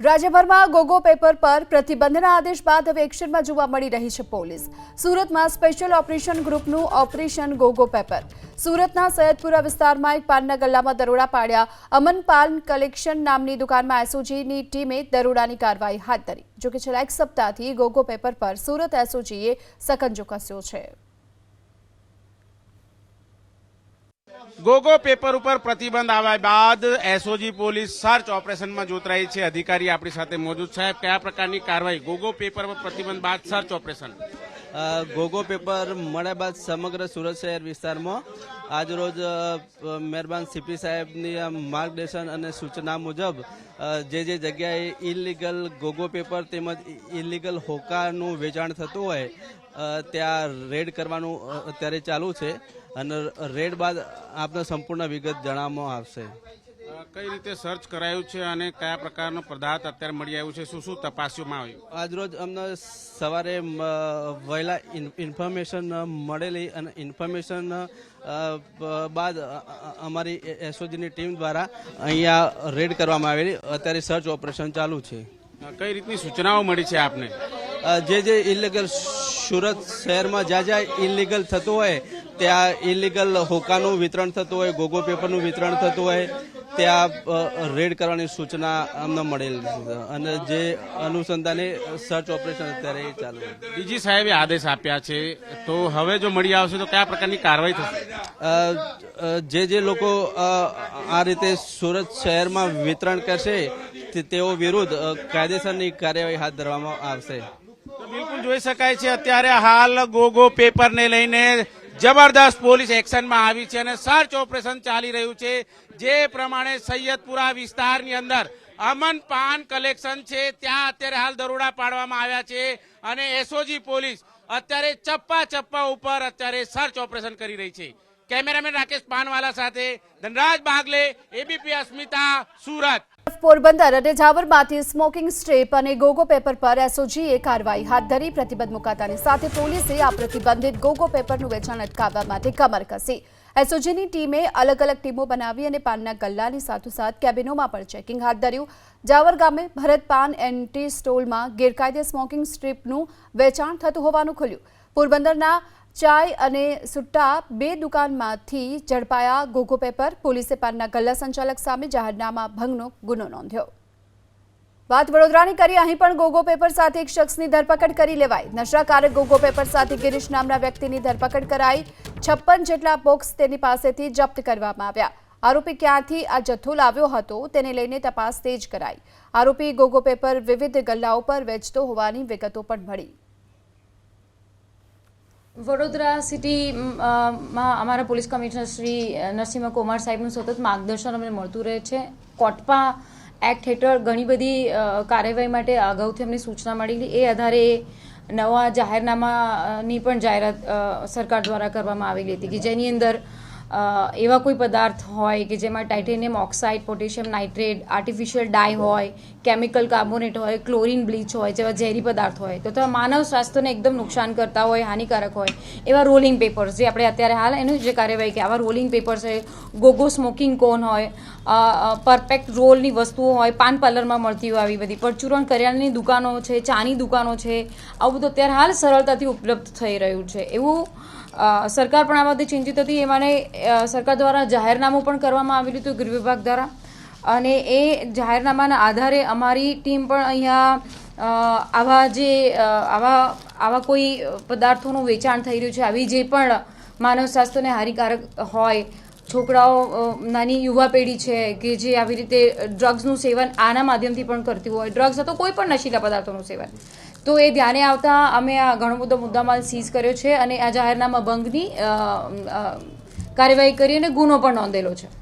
રાજ્યભરમાં ગોગો પેપર પર પ્રતિબંધના આદેશ બાદ હવે એક્શનમાં જોવા મળી રહી છે પોલીસ. સુરતમાં સ્પેશિયલ ઓપરેશન ગ્રુપનું ઓપરેશન ગોગો પેપર. સુરતના સૈયદપુરા વિસ્તારમાં એક પાનના ગલ્લામાં દરોડા પાડ્યા. અમન પાન કલેક્શન નામની દુકાનમાં એસઓજીની ટીમે દરોડાની કાર્યવાહી હાથ ધરી. જોકે છેલ્લા એક સપ્તાહથી ગોગો પેપર પર સુરત એસઓજીએ સકંજો કસ્યો છે. ગોગો પેપર ઉપર પ્રતિબંધ આવ્યા બાદ એસઓજી પોલીસ સર્ચ ઓપરેશનમાં જોતરાઈ છે. અધિકારી આપણી સાથે મોજૂદ સાહેબ કયા પ્રકારની કાર્યવાહી ગોગો પેપર પર પ્રતિબંધ બાદ સર્ચ ઓપરેશન? ગોગો પેપર મળ્યા બાદ સમગ્ર સુરત શહેર વિસ્તારમાં આજરોજ મહેરબાન સીપી સાહેબની માર્ગદર્શન અને સૂચના મુજબ જે જે જગ્યાએ ઇલીગલ ગોગો પેપર તેમજ ઇલીગલ હોકાનું વેચાણ થતું હોય ત્યાં રેડ કરવાનું અત્યારે ચાલુ છે અને રેડ બાદ આપને સંપૂર્ણ વિગત જણાવવામાં આવશે. કઈ રીતે સર્ચ કરાયું છે અને કયા પ્રકારનો પદાર્થ અત્યારે મળી આવ્યું છે? શું શું તપાસવામાં આવ્યું? આજરોજ અમને સવારે વહેલા ઇન- ઇન્ફોર્મેશન મળેલી અને ઇન્ફોર્મેશન બાદ અમારી એસઓજીની ટીમ દ્વારા અહીંયા રેડ કરવામાં આવેલી. અત્યારે સર્ચ ઓપરેશન ચાલુ છે. કઈ રીતની સૂચનાઓ મળી છે આપને? જે જે ઇલીગલ સુરત શહેરમાં જ્યાં જ્યાં ઇલીગલ થતું હોય ત્યાં ઇલીગલ હોકાનું વિતરણ થતું હોય ગોગો પેપરનું વિતરણ થતું હોય ત્યાં રેડ કરવાની સૂચના અમને મળેલ અને જે અનુસંધાને સર્ચ ઓપરેશન અત્યારે ચાલુ બીજી ડીજી સાહેબે આદેશ આપ્યા છે. તો હવે જો મળી આવશે તો કયા પ્રકારની કાર્યવાહી થશે? જે જે લોકો આ રીતે સુરત શહેરમાં વિતરણ કરશે તેઓ વિરુદ્ધ કાયદેસરની કાર્યવાહી હાથ ધરવામાં આવશે. બિલકુલ જોઈ શકાય છે અત્યારે હાલ ગોગો પેપરને લઈને જબરદસ્ત પોલીસ એક્શનમાં આવી છે અને સર્ચ ઓપરેશન ચાલી રહ્યું છે. જે પ્રમાણે સૈયદપુરા વિસ્તારની અંદર અમન પાન કલેક્શન છે. ત્યાં અત્યારે હાલ દરોડા પાડવામાં આવ્યા છે અને એસઓજી પોલીસ અત્યારે ચપ્પા ચપ્પા ઉપર અત્યારે સર્ચ ઓપરેશન કરી રહી છે. કેમેરામેન રાકેશ પાનવાલા સાથે ધનરાજ બાગલે એબીપી અસ્મિતા, સુરત. પોરબંદર અને ઝાવરમાંથી સ્મોકિંગ સ્ટ્રીપ અને ગોગો પેપર પર એસઓજીએ કાર્યવાહી હાથ ધરી, પ્રતિબંધ મુકાતાની સાથે પોલીસે આ પ્રતિબંધિત ગોગો પેપરનું વેચાણ અટકાવવા માટે કમર કસી. એસઓજીની ટીમે અલગ અલગ ટીમો બનાવી અને પાનના ગલ્લાની સાથોસાથ કેબિનોમાં પણ ચેકિંગ હાથ ધર્યું. જાવર ગામે ભરત પાન એન્ટી સ્ટોલમાં ગેરકાયદે સ્મોકિંગ સ્ટ્રીપનું વેચાણ થતું હોવાનું ખુલ્યું. પોરબંદરના ચાય અને સુટ્ટા બે દુકાનમાંથી ઝડપાયા ગોગો પેપર. પોલીસે પાનના ગલ્લા સંચાલક સામે જાહેરનામા ભંગનો ગુનો નોંધ્યો. વાત વડોદરાની કરી અહીં પણ ગોગો પેપર સાથે એક શખ્સની ધરપકડ કરી લેવાઈ. નશાકારક ગોગો પેપર સાથે ગિરીશ નામના વ્યક્તિની ધરપકડ કરાઈ. છપ્પન જેટલા બોક્સ તેની પાસેથી જપ્ત કરવામાં આવ્યા. આરોપી ક્યાંથી આ જથ્થો લાવ્યો હતો તેને લઈને તપાસ તેજ કરાઈ. આરોપી ગોગો પેપર વિવિધ ગલ્લાઓ પર વેચતો હોવાની વિગતો પણ મળી. વડોદરા સિટી, માં અમારા પોલીસ કમિશનર શ્રી નરસિંહ કુમાર સાહેબનું સતત માર્ગદર્શન અમને મળતું રહે છે. કોટપા એક્ટ હેઠળ ઘણી બધી કાર્યવાહી માટે અગાઉથી અમને સૂચના મળેલી એ આધારે નવા જાહેરનામાની પણ જાહેરાત સરકાર દ્વારા કરવામાં આવેલી હતી કે જેની અંદર એવા કોઈ પદાર્થ હોય કે જેમાં titanium oxide, potassium nitrate, artificial dye હોય, કેમિકલ કાર્બોનેટ હોય, ક્લોરિન બ્લીચ હોય જેવા ઝેરી પદાર્થ હોય, તો તો માનવ સ્વાસ્થ્યને એકદમ નુકસાન કરતા હોય, હાનિકારક હોય, એવા રોલિંગ પેપર્સ જે આપણે અત્યારે હાલ એનું જે કાર્યવાહી કે આવા રોલિંગ પેપર્સ છે, ગોગો સ્મોકિંગ કોન હોય પરફેક્ટ રોલની વસ્તુઓ હોય, પાન પાર્લરમાં મળતી હોય આવી બધી, પરચુરણ કરિયાણાની દુકાનો છે, ચાની દુકાનો છે, આવું બધું અત્યારે હાલ સરળતાથી ઉપલબ્ધ થઈ રહ્યું છે. એવું સરકાર પણ આ બાબતે ચિંતિત હતી. એ માટે સરકાર દ્વારા જાહેરનામું પણ કરવામાં આવેલું હતું ગૃહ વિભાગ દ્વારા. અને એ જાહેરનામાના આધારે અમારી ટીમ પણ અહીંયા આવા જે આવા આવા કોઈ પદાર્થોનું વેચાણ થઈ રહ્યું છે, આવી જે પણ માનવ સ્વાસ્થ્યને હાનિકારક હોય, છોકરાઓ નાની યુવા પેઢી છે કે જે આવી રીતે ડ્રગ્સનું સેવન આના માધ્યમથી પણ કરતી હોય. ડ્રગ્સ અથવા કોઈ પણ નશીલા પદાર્થોનું સેવન. તો એ ધ્યાને આવતા અમે આ ઘણો બધો મુદ્દામાલ સીઝ કર્યો છે અને આ જાહેરનામા ભંગની કાર્યવાહી કરી અને ગુનો પણ નોંધેલો છે.